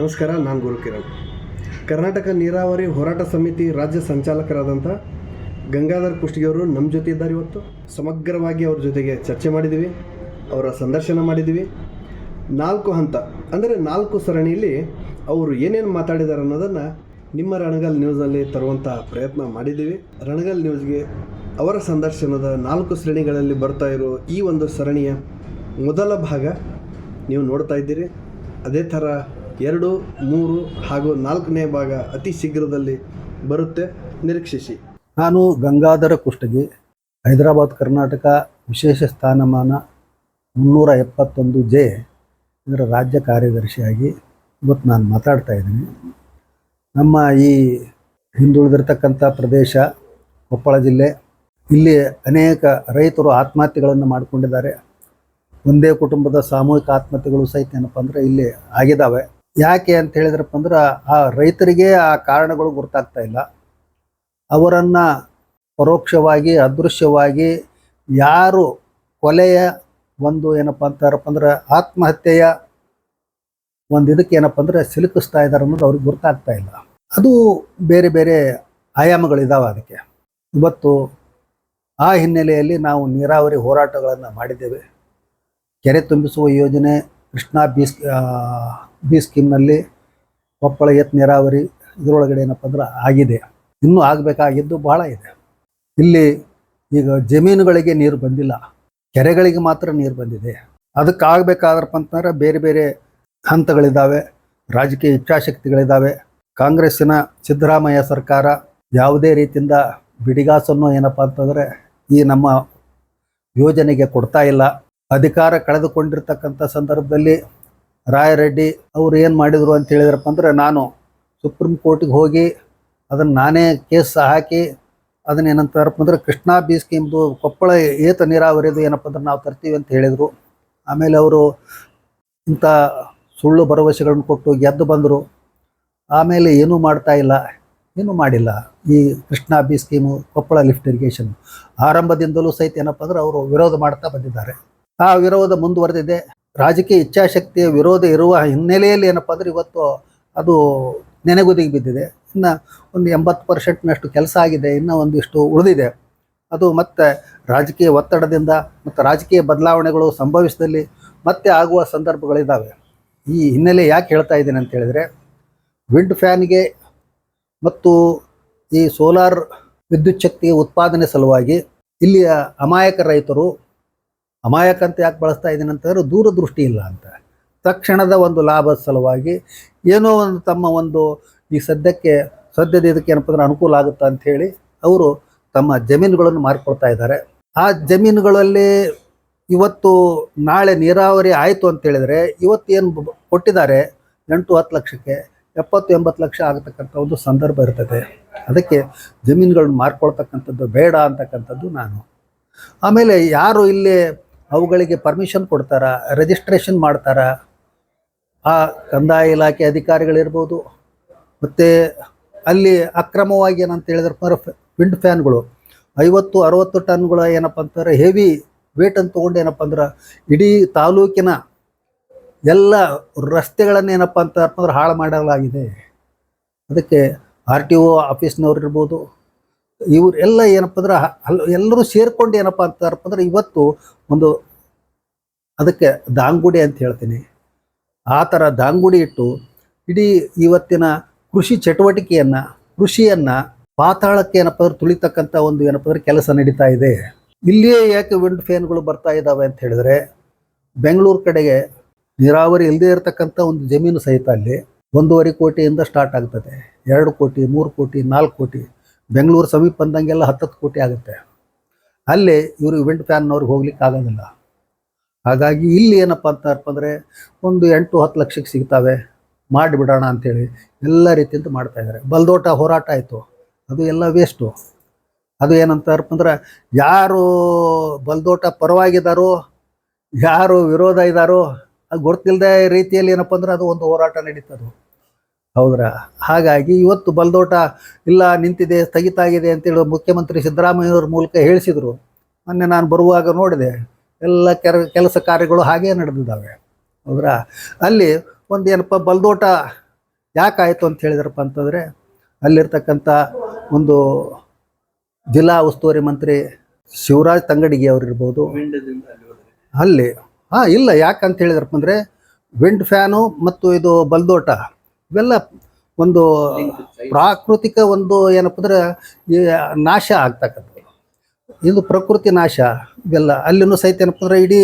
ನಮಸ್ಕಾರ, ನಾನು ಗುರುಕಿರಣ್ ಕರ್ನಾಟಕ ನೀರಾವರಿ ಹೋರಾಟ ಸಮಿತಿ ರಾಜ್ಯ ಸಂಚಾಲಕರಾದಂಥ ಗಂಗಾಧರ್ ಕುಷ್ಟಗಿಯವರು ನಮ್ಮ ಜೊತೆ ಇದ್ದಾರೆ ಇವತ್ತು. ಸಮಗ್ರವಾಗಿ ಅವ್ರ ಜೊತೆಗೆ ಚರ್ಚೆ ಮಾಡಿದ್ದೀವಿ ಅವರ ಸಂದರ್ಶನ ಮಾಡಿದ್ದೀವಿ ನಾಲ್ಕು ಹಂತ, ಅಂದರೆ ನಾಲ್ಕು ಸರಣಿಯಲ್ಲಿ ಅವರು ಏನೇನು ಮಾತಾಡಿದ್ದಾರೆ ಅನ್ನೋದನ್ನು ನಿಮ್ಮ ರಣಗಲ್ ನ್ಯೂಸಲ್ಲಿ ತರುವಂಥ ಪ್ರಯತ್ನ ಮಾಡಿದ್ದೀವಿ ರಣಗಲ್ ನ್ಯೂಸ್ಗೆ ಅವರ ಸಂದರ್ಶನದ ನಾಲ್ಕು ಶ್ರೇಣಿಗಳಲ್ಲಿ ಬರ್ತಾ ಇರೋ ಈ ಒಂದು ಸರಣಿಯ ಮೊದಲ ಭಾಗ ನೀವು ನೋಡ್ತಾ ಇದ್ದೀರಿ. ಅದೇ ಥರ ಎರಡು, ಮೂರು ಹಾಗೂ ನಾಲ್ಕನೇ ಭಾಗ ಅತಿ ಶೀಘ್ರದಲ್ಲಿ ಬರುತ್ತೆ. ನಿರೀಕ್ಷಿಸಿ. ನಾನು ಗಂಗಾಧರ ಕುಷ್ಟಗಿ, ಹೈದರಾಬಾದ್ ಕರ್ನಾಟಕ ವಿಶೇಷ ಸ್ಥಾನಮಾನ ಮುನ್ನೂರ ಎಪ್ಪತ್ತೊಂದು ಜೆ ಇದರ ರಾಜ್ಯ ಕಾರ್ಯದರ್ಶಿಯಾಗಿ ಇವತ್ತು ನಾನು ಮಾತಾಡ್ತಾ ಇದ್ದೀನಿ. ನಮ್ಮ ಈ ಹಿಂದುಳಿದಿರ್ತಕ್ಕಂಥ ಪ್ರದೇಶ, ಕೊಪ್ಪಳ ಜಿಲ್ಲೆ, ಇಲ್ಲಿ ಅನೇಕ ರೈತರು ಆತ್ಮಹತ್ಯೆಗಳನ್ನು ಮಾಡಿಕೊಂಡಿದ್ದಾರೆ. ಒಂದೇ ಕುಟುಂಬದ ಸಾಮೂಹಿಕ ಆತ್ಮಹತ್ಯೆಗಳು ಸಹಿತ ಏನಪ್ಪ ಅಂದರೆ ಇಲ್ಲಿ ಆಗಿದ್ದಾವೆ. ಯಾಕೆ ಅಂತ ಹೇಳಿದ್ರಪ್ಪ ಅಂದ್ರೆ ಆ ರೈತರಿಗೆ ಆ ಕಾರಣಗಳು ಗೊತ್ತಾಗ್ತಾ ಇಲ್ಲ. ಅವರನ್ನು ಪರೋಕ್ಷವಾಗಿ, ಅದೃಶ್ಯವಾಗಿ ಯಾರು ಕೊಲೆಯ ಒಂದು ಏನಪ್ಪ ಅಂತಾರಪ್ಪ ಅಂದ್ರೆ ಆತ್ಮಹತ್ಯೆಯ ಒಂದು ಇದಕ್ಕೆ ಏನಪ್ಪ ಅಂದ್ರೆ ಸಿಲುಕಿಸ್ತಾ ಇದ್ದಾರೆ ಅನ್ನೋದು ಅವ್ರಿಗೆ ಗೊತ್ತಾಗ್ತಾ ಇಲ್ಲ. ಅದು ಬೇರೆ ಬೇರೆ ಆಯಾಮಗಳಿದ್ದಾವೆ ಅದಕ್ಕೆ. ಇವತ್ತು ಆ ಹಿನ್ನೆಲೆಯಲ್ಲಿ ನಾವು ನೀರಾವರಿ ಹೋರಾಟಗಳನ್ನು ಮಾಡಿದ್ದೇವೆ. ಕೆರೆ ತುಂಬಿಸುವ ಯೋಜನೆ, ಕೃಷ್ಣಾ ಬಿ ಬಿ ಸ್ಕೀಮ್ನಲ್ಲಿ ಕೊಪ್ಪಳ ಎತ್ ನೀರಾವರಿ ಇದರೊಳಗಡೆ ಏನಪ್ಪ ಅಂದ್ರೆ ಆಗಿದೆ. ಇನ್ನೂ ಆಗಬೇಕಾಗಿದ್ದು ಬಹಳ ಇದೆ. ಇಲ್ಲಿ ಈಗ ಜಮೀನುಗಳಿಗೆ ನೀರು ಬಂದಿಲ್ಲ. ಕೆರೆಗಳಿಗೆ ಮಾತ್ರ ನೀರು ಬಂದಿದೆ. ಅದಕ್ಕೆ ಆಗಬೇಕಾದ್ರಪ್ಪ ಅಂತಂದ್ರೆ ಬೇರೆ ಬೇರೆ ಹಂತಗಳಿದ್ದಾವೆ. ರಾಜಕೀಯ ಇಚ್ಛಾಶಕ್ತಿಗಳಿದ್ದಾವೆ. ಕಾಂಗ್ರೆಸ್ಸಿನ ಸಿದ್ದರಾಮಯ್ಯ ಸರ್ಕಾರ ಯಾವುದೇ ರೀತಿಯಿಂದ ಬಿಡಿಗಾಸನ್ನು ಏನಪ್ಪ ಅಂತಂದರೆ ಈ ನಮ್ಮ ಯೋಜನೆಗೆ ಕೊಡ್ತಾ ಇಲ್ಲ. ಅಧಿಕಾರ ಕಳೆದುಕೊಂಡಿರ್ತಕ್ಕಂಥ ಸಂದರ್ಭದಲ್ಲಿ ರಾಯರೆಡ್ಡಿ ಅವ್ರು ಏನು ಮಾಡಿದರು ಅಂತ ಹೇಳಿದ್ರಪ್ಪ ಅಂದ್ರೆ ನಾನು ಸುಪ್ರೀಂ ಕೋರ್ಟಿಗೆ ಹೋಗಿ ಅದನ್ನು ನಾನೇ ಕೇಸ್ ಹಾಕಿ ಅದನ್ನು ಏನಂತಾರಪ್ಪ ಅಂದ್ರೆ ಕೃಷ್ಣಾ ಬಿ ಸ್ಕೀಮ್ದು ಕೊಪ್ಪಳ ಏತ ನೀರಾವರಿದು ಏನಪ್ಪ ಅಂದ್ರೆ ನಾವು ತರ್ತೀವಿ ಅಂತ ಹೇಳಿದರು. ಆಮೇಲೆ ಅವರು ಇಂಥ ಸುಳ್ಳು ಭರವಸೆಗಳನ್ನು ಕೊಟ್ಟು ಗೆದ್ದು ಬಂದರು. ಆಮೇಲೆ ಏನೂ ಮಾಡ್ತಾ ಇಲ್ಲ. ಏನೂ ಮಾಡಿಲ್ಲ ಈ Krishna B scheme Koppal lift irrigation. ಆರಂಭದಿಂದಲೂ ಸಹಿತ ಏನಪ್ಪ ಅಂದ್ರೆ ಅವರು ವಿರೋಧ ಮಾಡ್ತಾ ಬಂದಿದ್ದಾರೆ. ಆ ವಿರೋಧ ಮುಂದುವರೆದಿದೆ. ರಾಜಕೀಯ ಇಚ್ಛಾಶಕ್ತಿಯ ವಿರೋಧ ಇರುವ ಹಿನ್ನೆಲೆಯಲ್ಲಿ ಏನಪ್ಪ ಅಂದರೆ ಇವತ್ತು ಅದು ನೆನೆಗುದಿಗೆ ಬಿದ್ದಿದೆ. ಇನ್ನು ಒಂದು ಎಂಬತ್ತು ಪರ್ಸೆಂಟ್ನಷ್ಟು ಕೆಲಸ ಆಗಿದೆ, ಇನ್ನೂ ಒಂದಿಷ್ಟು ಉಳಿದಿದೆ. ಅದು ಮತ್ತೆ ರಾಜಕೀಯ ಒತ್ತಡದಿಂದ ಮತ್ತು ರಾಜಕೀಯ ಬದಲಾವಣೆಗಳು ಸಂಭವಿಸಿದಲ್ಲಿ ಮತ್ತೆ ಆಗುವ ಸಂದರ್ಭಗಳಿದ್ದಾವೆ ಈ ಹಿನ್ನೆಲೆ ಯಾಕೆ ಹೇಳ್ತಾ ಇದ್ದೀನಿ ಅಂತ ಹೇಳಿದರೆ, ವಿಂಡ್ ಫ್ಯಾನ್ಗೆ ಮತ್ತು ಈ ಸೋಲಾರ್ ವಿದ್ಯುತ್ ಶಕ್ತಿ ಉತ್ಪಾದನೆ ಸಲುವಾಗಿ ಇಲ್ಲಿಯ ಅಮಾಯಕ ರೈತರು ಅಮಾಯಕ ಅಂತ ಯಾಕೆ ಬಳಸ್ತಾ ಇದ್ದೀನಿ ಅಂತಂದ್ರೆ ದೂರದೃಷ್ಟಿ ಇಲ್ಲ ಅಂತ. ತಕ್ಷಣದ ಒಂದು ಲಾಭದ ಸಲುವಾಗಿ ಏನೋ ಒಂದು ತಮ್ಮ ಒಂದು ಈ ಸದ್ಯಕ್ಕೆ ಸದ್ಯದ ಇದಕ್ಕೆ ಏನಪ್ಪ ಅಂದ್ರೆ ಅನುಕೂಲ ಆಗುತ್ತೆ ಅಂತ ಹೇಳಿ ಅವರು ತಮ್ಮ ಜಮೀನುಗಳನ್ನು ಮಾರ್ಕೊಳ್ತಾ ಇದ್ದಾರೆ. ಆ ಜಮೀನುಗಳಲ್ಲಿ ಇವತ್ತು ನಾಳೆ ನೀರಾವರಿ ಆಯಿತು ಅಂತ ಹೇಳಿದರೆ ಇವತ್ತು ಏನು ಕೊಟ್ಟಿದ್ದಾರೆ ಎಂಟು ಹತ್ತು ಲಕ್ಷಕ್ಕೆ ಎಪ್ಪತ್ತು ಎಂಬತ್ತು ಲಕ್ಷ ಆಗತಕ್ಕಂಥ ಒಂದು ಸಂದರ್ಭ ಇರ್ತದೆ. ಅದಕ್ಕೆ ಜಮೀನುಗಳನ್ನ ಮಾರ್ಕೊಳ್ತಕ್ಕಂಥದ್ದು ಬೇಡ ಅಂತಕ್ಕಂಥದ್ದು ನಾನು. ಆಮೇಲೆ ಯಾರು ಇಲ್ಲಿ ಅವುಗಳಿಗೆ ಪರ್ಮಿಷನ್ ಕೊಡ್ತಾರ ರಿಜಿಸ್ಟ್ರೇಷನ್ ಮಾಡ್ತಾರ. ಆ ಕಂದಾಯ ಇಲಾಖೆ ಅಧಿಕಾರಿಗಳಿರ್ಬೋದು, ಮತ್ತು ಅಲ್ಲಿ ಅಕ್ರಮವಾಗಿ ಏನಂತ ಹೇಳಿದ್ರೆ ವಿಂಡ್ ಫ್ಯಾನ್ಗಳು ಐವತ್ತು, ಅರವತ್ತು ಟನ್ಗಳು ಏನಪ್ಪ ಅಂತಾರೆ ಹೆವಿ ವೇಟನ್ನು ತೊಗೊಂಡು ಏನಪ್ಪ ಅಂದ್ರೆ ಇಡೀ ತಾಲೂಕಿನ ಎಲ್ಲ ರಸ್ತೆಗಳನ್ನು ಏನಪ್ಪ ಅಂತಂದ್ರೆ ಹಾಳು ಮಾಡಲಾಗಿದೆ. ಅದಕ್ಕೆ ಆರ್ ಟಿ ಒ ಆಫೀಸ್ನವ್ರು ಇರ್ಬೋದು ಇವ್ರು ಎಲ್ಲ ಏನಪ್ಪ ಅಂದ್ರೆ ಎಲ್ಲರೂ ಸೇರ್ಕೊಂಡು ಏನಪ್ಪ ಅಂತಾರಪ್ಪ ಅಂದ್ರೆ, ಇವತ್ತು ಒಂದು ಅದಕ್ಕೆ ದಾಂಗುಡಿ ಅಂತ ಹೇಳ್ತೀನಿ. ಆ ಥರ ದಾಂಗುಡಿ ಇಟ್ಟು ಇಡೀ ಇವತ್ತಿನ ಕೃಷಿ ಚಟುವಟಿಕೆಯನ್ನು, ಕೃಷಿಯನ್ನು ಪಾತಾಳಕ್ಕೆ ಏನಪ್ಪ ಅಂದ್ರೆ ತುಳಿತಕ್ಕಂಥ ಒಂದು ಏನಪ್ಪ ಅಂದ್ರೆ ಕೆಲಸ ನಡೀತಾ ಇದೆ. ಇಲ್ಲಿಯೇ ಯಾಕೆ ವಿಂಡ್ ಫ್ಯಾನ್ಗಳು ಬರ್ತಾ ಇದ್ದಾವೆ ಅಂತ ಹೇಳಿದ್ರೆ, ಬೆಂಗಳೂರು ಕಡೆಗೆ ನೀರಾವರಿ ಇಲ್ಲದೇ ಇರತಕ್ಕಂಥ ಒಂದು ಜಮೀನು ಸಹಿತ ಅಲ್ಲಿ ಒಂದೂವರೆ ಕೋಟಿಯಿಂದ ಸ್ಟಾರ್ಟ್ ಆಗ್ತದೆ. ಎರಡು ಕೋಟಿ, ಮೂರು ಕೋಟಿ, ನಾಲ್ಕು ಕೋಟಿ. ಬೆಂಗಳೂರು ಸಮೀಪ ಬಂದಂಗೆಲ್ಲ ಹತ್ತತ್ತು ಕೋಟಿ ಆಗುತ್ತೆ. ಅಲ್ಲಿ ಇವರು ಇವೆಂಟ್ ಫ್ಯಾನ್ನವ್ರಿಗೆ ಹೋಗ್ಲಿಕ್ಕೆ ಆಗೋದಿಲ್ಲ. ಹಾಗಾಗಿ ಇಲ್ಲಿ ಏನಪ್ಪ ಅಂತಾರಪ್ಪ ಅಂದರೆ ಒಂದು ಎಂಟು ಹತ್ತು ಲಕ್ಷಕ್ಕೆ ಸಿಗ್ತಾವೆ. ಮಾಡಿಬಿಡೋಣ ಅಂತೇಳಿ ಎಲ್ಲ ರೀತಿಯಿಂದ ಮಾಡ್ತಾ ಇದ್ದಾರೆ ಬಲ್ದೋಟ ಹೋರಾಟ ಆಯಿತು. ಅದು ಎಲ್ಲ ವೇಸ್ಟು ಅದು ಏನಂತಾರಪ್ಪ ಅಂದ್ರೆ ಯಾರು ಬಲ್ದೋಟ ಪರವಾಗಿದ್ದಾರೋ ಯಾರು ವಿರೋಧ ಇದ್ದಾರೋ ಅದು ಗೊತ್ತಿಲ್ಲದೆ ರೀತಿಯಲ್ಲಿ ಏನಪ್ಪ ಅಂದ್ರೆ ಅದು ಒಂದು ಹೋರಾಟ ನಡೀತದೆ. ಹೌದ್ರಾ? ಹಾಗಾಗಿ ಇವತ್ತು ಬಲ್ದೋಟ ಇಲ್ಲ, ನಿಂತಿದೆ ಸ್ಥಗಿತ ಸ್ಥಗಿತಾಗಿದೆ ಅಂತೇಳಿ ಮುಖ್ಯಮಂತ್ರಿ ಸಿದ್ದರಾಮಯ್ಯವ್ರ ಮೂಲಕ ಹೇಳಿಸಿದರು. ಮೊನ್ನೆ ನಾನು ಬರುವಾಗ ನೋಡಿದೆ, ಎಲ್ಲ ಕೆರ, ಕೆಲಸ ಕಾರ್ಯಗಳು ಹಾಗೇ ನಡೆದಿದ್ದಾವೆ. ಹೌದ್ರಾ? ಅಲ್ಲಿ ಒಂದು ಏನಪ್ಪ ಬಲ್ದೋಟ ಯಾಕಾಯಿತು ಅಂತ ಹೇಳಿದ್ರಪ್ಪ ಅಂತಂದರೆ, ಅಲ್ಲಿರ್ತಕ್ಕಂಥ ಒಂದು ಜಿಲ್ಲಾ ಉಸ್ತುವಾರಿ ಮಂತ್ರಿ ಶಿವರಾಜ್ ತಂಗಡಿಗೆ ಅವರು ಇರ್ಬೋದು. ಅಲ್ಲಿ, ಹಾಂ, ಇಲ್ಲ, ಯಾಕಂತ ಹೇಳಿದ್ರಪ್ಪ ಅಂದರೆ, ವಿಂಡ್ ಫ್ಯಾನು ಮತ್ತು ಇದು ಬಲ್ದೋಟ ಇವೆಲ್ಲ ಒಂದು ಪ್ರಾಕೃತಿಕ ಒಂದು ಏನಪ್ಪ ಅಂದ್ರೆ ನಾಶ ಆಗ್ತಕ್ಕಂಥದ್ದು. ಇದು ಪ್ರಕೃತಿ ನಾಶ ಇವೆಲ್ಲ. ಅಲ್ಲಿನೂ ಸಹಿತ ಏನಪ್ಪ ಅಂದ್ರೆ ಇಡೀ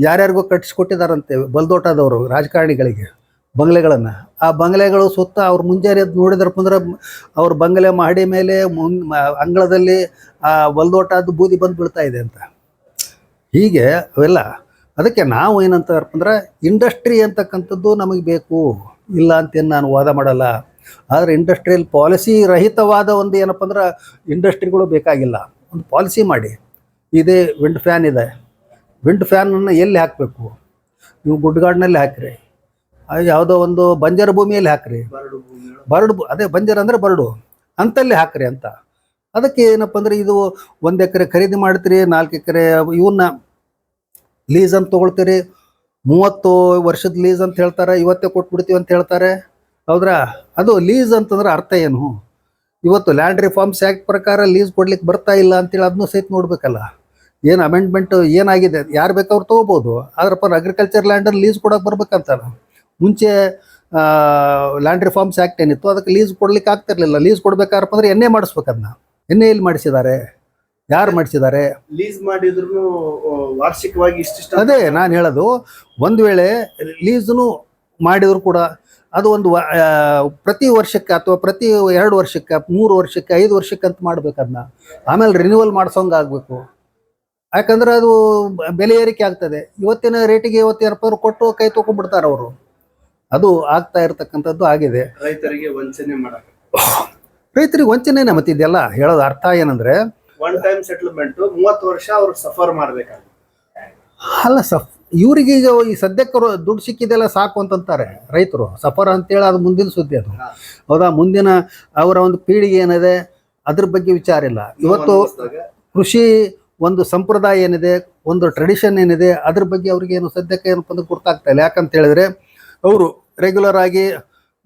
ಯಾರ್ಯಾರಿಗೂ ಕಟ್ಟಿಸ್ಕೊಟ್ಟಿದಾರಂತೆ ಬಲ್ದೋಟದವರು, ರಾಜಕಾರಣಿಗಳಿಗೆ, ಬಂಗ್ಲೆಗಳನ್ನು. ಆ ಬಂಗ್ಲೆಗಳು ಸುತ್ತ ಅವ್ರು ಮುಂಜಾನೆ ಎದ್ದು ನೋಡಿದ್ರಪ್ಪ ಅಂದ್ರೆ ಅವ್ರ ಬಂಗ್ಲೆ ಮಹಡಿ ಮೇಲೆ ಮುನ್ ಅಂಗಳದಲ್ಲಿ ಆ ಬಲ್ದೋಟದ ಬೂದಿ ಬಂದು ಬೀಳ್ತಾ ಇದೆ ಅಂತ. ಹೀಗೆ ಅವೆಲ್ಲ. ಅದಕ್ಕೆ ನಾವು ಏನಂತಾರಪ್ಪ ಅಂದ್ರೆ ಇಂಡಸ್ಟ್ರಿ ಅಂತಕ್ಕಂಥದ್ದು ನಮಗೆ ಬೇಕು. ಇಲ್ಲ ಅಂತೇನು ನಾನು ವಾದ ಮಾಡಲ್ಲ. ಆದರೆ ಇಂಡಸ್ಟ್ರಿಯಲ್ ಪಾಲಿಸಿ ರಹಿತವಾದ ಒಂದು ಏನಪ್ಪ ಅಂದ್ರೆ ಇಂಡಸ್ಟ್ರಿಗಳು ಬೇಕಾಗಿಲ್ಲ. ಒಂದು ಪಾಲಿಸಿ ಮಾಡಿ. ಇದೇ ವಿಂಡ್ ಫ್ಯಾನ್ ಇದೆ. ವಿಂಡ್ ಫ್ಯಾನನ್ನು ಎಲ್ಲಿ ಹಾಕಬೇಕು? ನೀವು ಗುಡ್ಗಾಡ್ನಲ್ಲಿ ಹಾಕಿರಿ. ಯಾವುದೋ ಒಂದು ಬಂಜರ ಭೂಮಿಯಲ್ಲಿ ಹಾಕಿರಿ. ಬರಡು ಬರಡು ಅದೇ ಬಂಜರ ಅಂದರೆ ಬರಡು. ಅಂತಲ್ಲಿ ಹಾಕ್ರಿ ಅಂತ. ಅದಕ್ಕೆ ಏನಪ್ಪ ಅಂದರೆ ಇದು ಒಂದು ಎಕರೆ ಖರೀದಿ ಮಾಡ್ತೀರಿ ನಾಲ್ಕು ಎಕರೆ ಇವನ್ನ ಲೀಸನ್ನು ತೊಗೊಳ್ತೀರಿ. ಮೂವತ್ತು ವರ್ಷದ ಲೀಸ್ ಅಂತ ಹೇಳ್ತಾರೆ, ಇವತ್ತೇ ಕೊಟ್ಬಿಡ್ತೀವಿ ಅಂತ ಹೇಳ್ತಾರೆ. ಹೌದ್ರಾ? ಅದು ಲೀಸ್ ಅಂತಂದ್ರೆ ಅರ್ಥ ಏನು? ಇವತ್ತು ಲ್ಯಾಂಡ್ ರಿಫಾರ್ಮ್ಸ್ ಆ್ಯಕ್ಟ್ ಪ್ರಕಾರ ಲೀಸ್ ಕೊಡ್ಲಿಕ್ಕೆ ಬರ್ತಾ ಇಲ್ಲ ಅಂತೇಳಿ ಅದನ್ನೂ ಸಹಿತ ನೋಡ್ಬೇಕಲ್ಲ. ಏನು ಅಮೆಂಡ್ಮೆಂಟ್ ಏನಾಗಿದೆ? ಯಾರು ಬೇಕಾದ್ರು ತೊಗೋಬೋದು. ಪರ ಅಗ್ರಿಕಲ್ಚರ್ ಲ್ಯಾಂಡಲ್ಲಿ ಲೀಸ್ ಕೊಡೋಕೆ ಬರ್ಬೇಕಂತಾರ. ಮುಂಚೆ ಲ್ಯಾಂಡ್ ರಿಫಾರ್ಮ್ಸ್ ಆ್ಯಕ್ಟ್ ಏನಿತ್ತು, ಅದಕ್ಕೆ ಲೀಸ್ ಕೊಡ್ಲಿಕ್ಕೆ ಆಗ್ತಿರ್ಲಿಲ್ಲ. ಲೀಸ್ ಕೊಡ್ಬೇಕಾರಪ್ಪ ಅಂದ್ರೆ ಎಣ್ಣೆ ಮಾಡಿಸ್ಬೇಕದನ್ನ ಎಣ್ಣೆ ಇಲ್ಲಿ ಮಾಡಿಸಿದ್ದಾರೆ. ಯಾರು ಮಾಡಿಸಿದ್ದಾರೆ? ಲೀಸ್ ಮಾಡಿದ್ರು ವಾರ್ಷಿಕವಾಗಿ ಇಷ್ಟಿಷ್ಟ ಅದೇ ನಾನು ಹೇಳೋದು ಒಂದು ವೇಳೆ ಲೀಸ್ನು ಮಾಡಿದ್ರು ಕೂಡ ಅದು ಒಂದು ಪ್ರತಿ ವರ್ಷಕ್ಕೆ ಅಥವಾ ಪ್ರತಿ ಎರಡು ವರ್ಷಕ್ಕೆ ಮೂರು ವರ್ಷಕ್ಕೆ ಐದು ವರ್ಷಕ್ಕೆ ಅಂತ ಮಾಡ್ಬೇಕು ಅದನ್ನ ಆಮೇಲೆ ರಿನ್ಯೂವಲ್ ಮಾಡ್ಸೋಂಗೆ ಆಗಬೇಕು. ಯಾಕಂದ್ರೆ ಅದು ಬೆಲೆ ಏರಿಕೆ ಆಗ್ತದೆ. ಇವತ್ತಿನ ರೇಟಿಗೆ ಇವತ್ತಿನ ರೂಪಾಯಿ ಕೊಟ್ಟು ಕೈ ತೊಗೊಂಡ್ಬಿಡ್ತಾರೆ ಅವರು. ಅದು ಆಗ್ತಾ ಇರತಕ್ಕಂಥದ್ದು ಆಗಿದೆ. ರೈತರಿಗೆ ವಂಚನೆ ಮಾಡಕ್ಕೆ. ರೈತರಿಗೆ ವಂಚನೆ ಮತ್ತಿದೆಯಲ್ಲ? ಹೇಳೋದು ಅರ್ಥ ಏನಂದ್ರೆ ಒನ್ ಟೈಮ್ ಸೆಟಲ್ಮೆಂಟ್ ಮೂವತ್ತು ವರ್ಷ ಅವ್ರು ಸಫರ್ ಮಾಡ್ಬೇಕಾಗುತ್ತೆ. ಅಲ್ಲ ಸಫ್ ಇವ್ರಿಗೆ ಈಗ ಈ ಸದ್ಯಕ್ಕೆ ದುಡ್ಡು ಸಿಕ್ಕಿದೆಲ್ಲ ಸಾಕು ಅಂತಂತಾರೆ ರೈತರು. ಸಫರ್ ಅಂತೇಳಿ ಅದು ಮುಂದಿನ ಸುದ್ದಿ ಅದು. ಹೌದಾ? ಮುಂದಿನ ಅವರ ಒಂದು ಪೀಳಿಗೆ ಏನಿದೆ ಅದ್ರ ಬಗ್ಗೆ ವಿಚಾರ ಇಲ್ಲ. ಇವತ್ತು ಕೃಷಿ ಒಂದು ಸಂಪ್ರದಾಯ ಏನಿದೆ ಒಂದು ಟ್ರೆಡಿಷನ್ ಏನಿದೆ ಅದ್ರ ಬಗ್ಗೆ ಅವ್ರಿಗೆ ಏನು ಸದ್ಯಕ್ಕೆ ಏನಪ್ಪ ಅಂದ್ರೆ ಗೊತ್ತಾಗ್ತಾ ಇಲ್ಲ. ಯಾಕಂತ ಹೇಳಿದ್ರೆ ಅವರು ರೆಗ್ಯುಲರ್ ಆಗಿ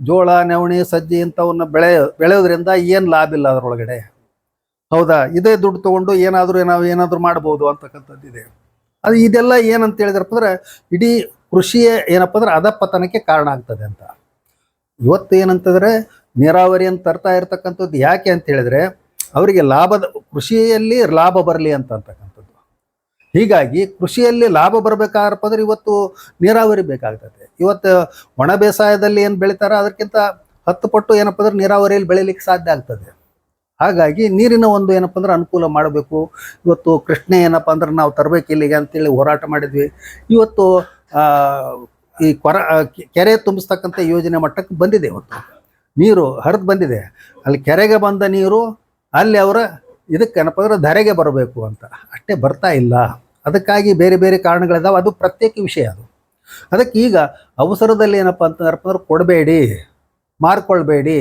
ಜೋಳ ನವಣೆ ಸಜ್ಜಿ ಇಂಥವನ್ನ ಬೆಳೆ ಬೆಳೆಯೋದ್ರಿಂದ ಏನು ಲಾಭ ಇಲ್ಲ ಅದರೊಳಗಡೆ. ಹೌದಾ? ಇದೇ ದುಡ್ಡು ತಗೊಂಡು ಏನಾದರೂ ನಾವು ಏನಾದರೂ ಮಾಡ್ಬೋದು ಅಂತಕ್ಕಂಥದ್ದು ಇದೆ. ಅದು ಇದೆಲ್ಲ ಏನಂತ ಹೇಳಿದ್ರಪ್ಪ ಅಂದ್ರೆ ಇಡೀ ಕೃಷಿಯೇ ಏನಪ್ಪ ಅಂದ್ರೆ ಅಧಪತನಕ್ಕೆ ಕಾರಣ ಆಗ್ತದೆ ಅಂತ. ಇವತ್ತು ಏನಂತಂದ್ರೆ ನೀರಾವರಿ ಅಂತ ತರ್ತಾ ಇರತಕ್ಕಂಥದ್ದು ಯಾಕೆ ಅಂತ ಹೇಳಿದ್ರೆ ಅವರಿಗೆ ಲಾಭದ ಕೃಷಿಯಲ್ಲಿ ಲಾಭ ಬರಲಿ ಅಂತ ಅಂತಕ್ಕಂಥದ್ದು. ಹೀಗಾಗಿ ಕೃಷಿಯಲ್ಲಿ ಲಾಭ ಬರಬೇಕಾದ್ರಪ್ಪ ಅಂದ್ರೆ ಇವತ್ತು ನೀರಾವರಿ ಬೇಕಾಗ್ತದೆ. ಇವತ್ತು ಒಣ ಬೇಸಾಯದಲ್ಲಿ ಏನು ಬೆಳಿತಾರ ಅದಕ್ಕಿಂತ ಹತ್ತು ಪಟ್ಟು ಏನಪ್ಪ ಅಂದ್ರೆ ನೀರಾವರಿಯಲ್ಲಿ ಬೆಳಿಲಿಕ್ಕೆ ಸಾಧ್ಯ ಆಗ್ತದೆ. ಹಾಗಾಗಿ ನೀರಿನ ಒಂದು ಏನಪ್ಪ ಅಂದ್ರೆ ಅನುಕೂಲ ಮಾಡಬೇಕು. ಇವತ್ತು ಕೃಷ್ಣ ಏನಪ್ಪ ಅಂದ್ರೆ ನಾವು ತರಬೇಕು ಇಲ್ಲಿಗೆ ಅಂತೇಳಿ ಹೋರಾಟ ಮಾಡಿದ್ವಿ. ಇವತ್ತು ಈ ಕೊರ ಕೆರೆ ತುಂಬಿಸ್ತಕ್ಕಂಥ ಯೋಜನೆ ಮಟ್ಟಕ್ಕೆ ಬಂದಿದೆ ಇವತ್ತು. ನೀರು ಹರಿದು ಬಂದಿದೆ. ಅಲ್ಲಿ ಕೆರೆಗೆ ಬಂದ ನೀರು ಅಲ್ಲಿ ಅವರ ಇದಕ್ಕೆ ಏನಪ್ಪ ಅಂದ್ರೆ ಧರೆಗೆ ಬರಬೇಕು ಅಂತ. ಅಷ್ಟೇ ಬರ್ತಾ ಇಲ್ಲ. ಅದಕ್ಕಾಗಿ ಬೇರೆ ಬೇರೆ ಕಾರಣಗಳಿದಾವೆ. ಅದು ಪ್ರತ್ಯೇಕ ವಿಷಯ ಅದು. ಅದಕ್ಕೆ ಈಗ ಅವಸರದಲ್ಲಿ ಏನಪ್ಪ ಅಂದ್ರೆ ಕೊಡಬೇಡಿ. ಮಾರ್ಕೊಳ್ಬೇಡಿ.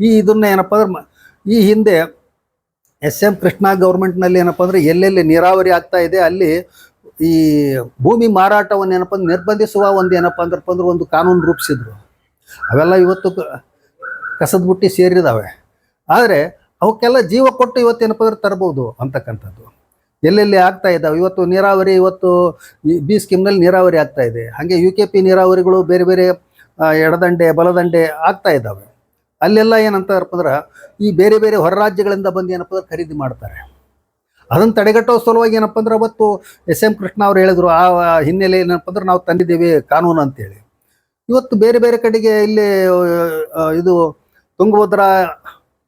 ಈ ಇದನ್ನ ಏನಪ್ಪ ಅಂದ್ರೆ ಈ ಹಿಂದೆ ಎಸ್ ಎಂ ಕೃಷ್ಣ ಗೌರ್ಮೆಂಟ್ನಲ್ಲಿ ಏನಪ್ಪ ಅಂದರೆ ಎಲ್ಲೆಲ್ಲಿ ನೀರಾವರಿ ಆಗ್ತಾ ಇದೆ, ಅಲ್ಲಿ ಈ ಭೂಮಿ ಮಾರಾಟವನ್ನು ಏನಪ್ಪ ಅಂದ್ರೆ ನಿರ್ಬಂಧಿಸುವ ಒಂದು ಏನಪ್ಪ ಅಂದ್ರಪ್ಪ ಅಂದ್ರೆ ಒಂದು ಕಾನೂನು ರೂಪಿಸಿದ್ರು. ಅವೆಲ್ಲ ಇವತ್ತು ಕಸದ ಬುಟ್ಟಿ ಸೇರಿದಾವೆ. ಆದರೆ ಅವಕ್ಕೆಲ್ಲ ಜೀವ ಕೊಟ್ಟು ಇವತ್ತೇನಪ್ಪ ಅಂದ್ರೆ ತರ್ಬೋದು ಅಂತಕ್ಕಂಥದ್ದು. ಎಲ್ಲೆಲ್ಲಿ ಆಗ್ತಾ ಇದ್ದಾವೆ ಇವತ್ತು ನೀರಾವರಿ, ಇವತ್ತು ಬಿ ಸ್ಕೀಮ್ನಲ್ಲಿ ನೀರಾವರಿ ಆಗ್ತಾ ಇದೆ. ಹಾಗೆ ಯು ಕೆ ಪಿ ನೀರಾವರಿಗಳು ಬೇರೆ ಬೇರೆ ಎಡದಂಡೆ, ಬಲದಂಡೆ ಆಗ್ತಾ ಇದ್ದಾವೆ ಅಲ್ಲೆಲ್ಲ ಏನಂತಾರಪ್ಪ ಅಂದ್ರೆ ಈ ಬೇರೆ ಬೇರೆ ಹೊರ ರಾಜ್ಯಗಳಿಂದ ಬಂದು ಏನಪ್ಪ ಅಂದ್ರೆ ಖರೀದಿ ಮಾಡ್ತಾರೆ. ಅದನ್ನು ತಡೆಗಟ್ಟೋ ಸಲುವಾಗಿ ಏನಪ್ಪ ಅಂದ್ರೆ ಅವತ್ತು ಎಸ್ ಎಂ ಕೃಷ್ಣ ಅವ್ರು ಹೇಳಿದ್ರು, ಆ ಹಿನ್ನೆಲೆ ಏನಪ್ಪ ಅಂದ್ರೆ ನಾವು ತಂದಿದ್ದೇವೆ ಕಾನೂನು ಅಂತೇಳಿ. ಇವತ್ತು ಬೇರೆ ಬೇರೆ ಕಡೆಗೆ ಇಲ್ಲಿ ಇದು ತುಂಗಭದ್ರಾ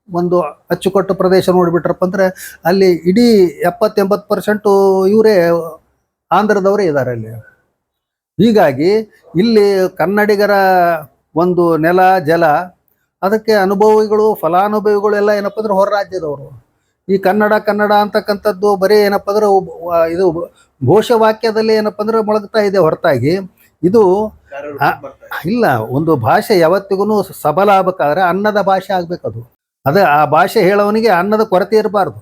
ಒಂದು ಅಚ್ಚುಕಟ್ಟು ಪ್ರದೇಶ ನೋಡಿಬಿಟ್ರಪ್ಪ ಅಂದ್ರೆ ಅಲ್ಲಿ ಇಡೀ ಎಪ್ಪತ್ತೆಂಬತ್ತು ಪರ್ಸೆಂಟು ಇವರೇ ಆಂಧ್ರದವರೇ ಇದ್ದಾರೆ ಅಲ್ಲಿ. ಹೀಗಾಗಿ ಇಲ್ಲಿ ಕನ್ನಡಿಗರ ಒಂದು ನೆಲ, ಜಲ ಅದಕ್ಕೆ ಅನುಭವಿಗಳು ಫಲಾನುಭವಿಗಳು ಎಲ್ಲ ಏನಪ್ಪ ಅಂದ್ರೆ ಹೊರ ರಾಜ್ಯದವರು ಈ ಕನ್ನಡ ಕನ್ನಡ ಅಂತಕ್ಕಂಥದ್ದು ಬರೀ ಏನಪ್ಪ ಅಂದ್ರೆ ಇದು ಘೋಷವಾಕ್ಯದಲ್ಲಿ ಏನಪ್ಪ ಅಂದ್ರೆ ಮೊಳಗ್ತಾ ಇದೆ ಹೊರತಾಗಿ. ಇದು ಇಲ್ಲ ಒಂದು ಭಾಷೆ ಯಾವತ್ತಿಗೂ ಸಬಲ ಆಗ್ಬೇಕಾದ್ರೆ ಅನ್ನದ ಭಾಷೆ ಆಗ್ಬೇಕದು. ಅದೇ ಆ ಭಾಷೆ ಹೇಳೋವನಿಗೆ ಅನ್ನದ ಕೊರತೆ ಇರಬಾರ್ದು.